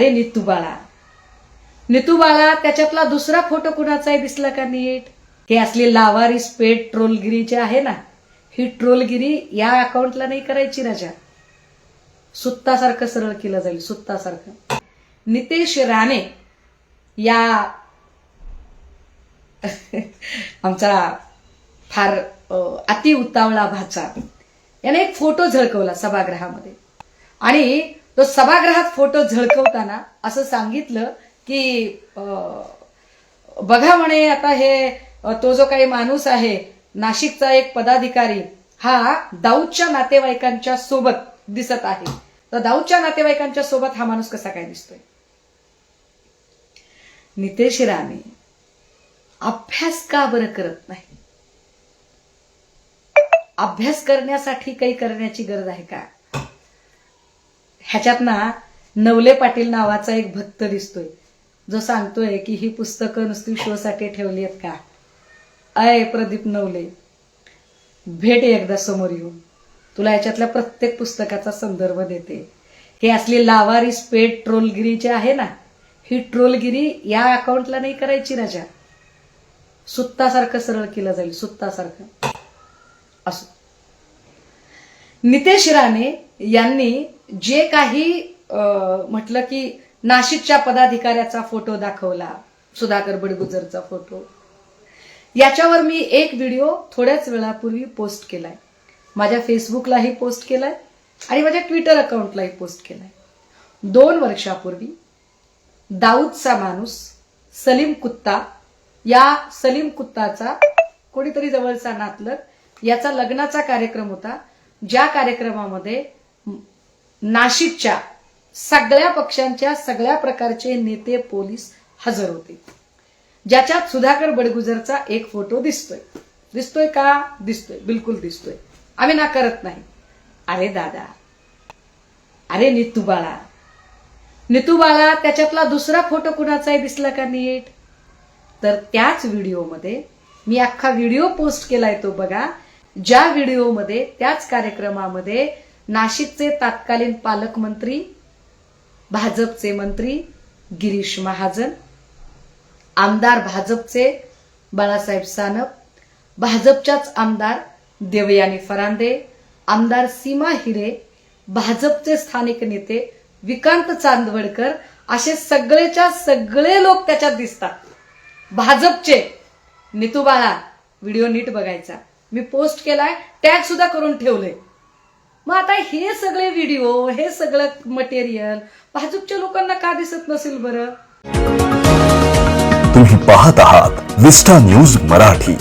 अरे नितू बाळा. नितू बाळा त्याच्यातला दुसरा फोटो कुणाचाही दिसला का नीट? हे असली लावारिस पेट ट्रोलगिरी जे आहे ना ही ट्रोलगिरी या अकाउंटला नाही करायची राजा. सुत्तासारखं सरळ केलं जाईल सुत्तासारखं. नितेश राणे या आमचा फार अति उतावळा भाचा. याने एक फोटो झळकवला सभागृहामध्ये. आणि तो सभागृहात फोटो झळकवताना असं सांगितलं की बघा म्हणे आता हे तो जो काही माणूस आहे नाशिकचा एक पदाधिकारी हा दाऊदच्या नातेवाईकांच्या सोबत दिसत आहे. तर दाऊदच्या नातेवाईकांच्या सोबत हा माणूस कसा काय दिसतोय? नितेश राणे अभ्यास का बरं करत नाही? अभ्यास करण्यासाठी काही करण्याची गरज आहे का? ह्याच्यात ना नवले पाटील नावाचा एक भक्त दिसतोय. जो सांगतोय की ही पुस्तकं नुसती शोसाठी ठेवली आहेत का? अय प्रदीप नवले भेट एकदा समोर येऊन तुला याच्यातल्या प्रत्येक पुस्तकाचा संदर्भ देते. हे असली लावारी स्पेड ट्रोलगिरी जी आहे ना ही ट्रोलगिरी या अकाउंटला नाही करायची राजा. सुत्तासारखं सरळ केलं जाईल सुत्तासारखं. असो. नितेश राणे यांनी जे काही म्हटलं की नाशिकच्या पदाधिकाऱ्याचा फोटो दाखवला सुधाकर बडगुजरचा फोटो याच्यावर मी एक व्हिडिओ थोड्याच वेळापूर्वी पोस्ट केलाय. माझ्या फेसबुकलाही पोस्ट केलाय आणि माझ्या ट्विटर अकाउंटलाही पोस्ट केलाय. दोन वर्षापूर्वी दाऊदचा माणूस सलीम कुत्ता या सलीम कुत्ताचा कोणीतरी जवळचा नातलग याचा लग्नाचा कार्यक्रम होता. ज्या कार्यक्रमामध्ये नाशिकच्या सगळ्या पक्षांच्या सगळ्या प्रकारचे नेते पोलीस हजर होते. ज्याच्यात सुधाकर बडगुजरचा एक फोटो दिसतोय. दिसतोय का? दिसतोय. बिलकुल दिसतोय. आम्ही ना करत नाही. अरे दादा. अरे नितू बाळा. बाळा त्याच्यातला दुसरा फोटो कुणाचाही दिसला का नीट? तर त्याच व्हिडिओमध्ये मी अख्खा व्हिडिओ पोस्ट केलाय तो बघा. ज्या व्हिडिओमध्ये त्याच कार्यक्रमामध्ये नाशिकचे तत्कालीन पालकमंत्री भाजपचे मंत्री गिरीश महाजन आमदार भाजपचे बाळासाहेब सानप भाजपच्याच आमदार देवयानी फरांदे आमदार सीमा हिरे भाजपचे स्थानिक नेते विकांत चांदवडकर असे सगळेच्या सगळे लोक त्याच्यात दिसतात. भाजपचे नितू बाळा व्हिडिओ नीट बघायचा. मी पोस्ट केलाय टॅग सुद्धा करून ठेवले मग आता हे सगळे व्हिडिओ हे सगळं मटेरियल भाजपच्या लोकांना का दिसत नसेल बरं? तुम्ही पाहत आहात विस्टा न्यूज मराठी.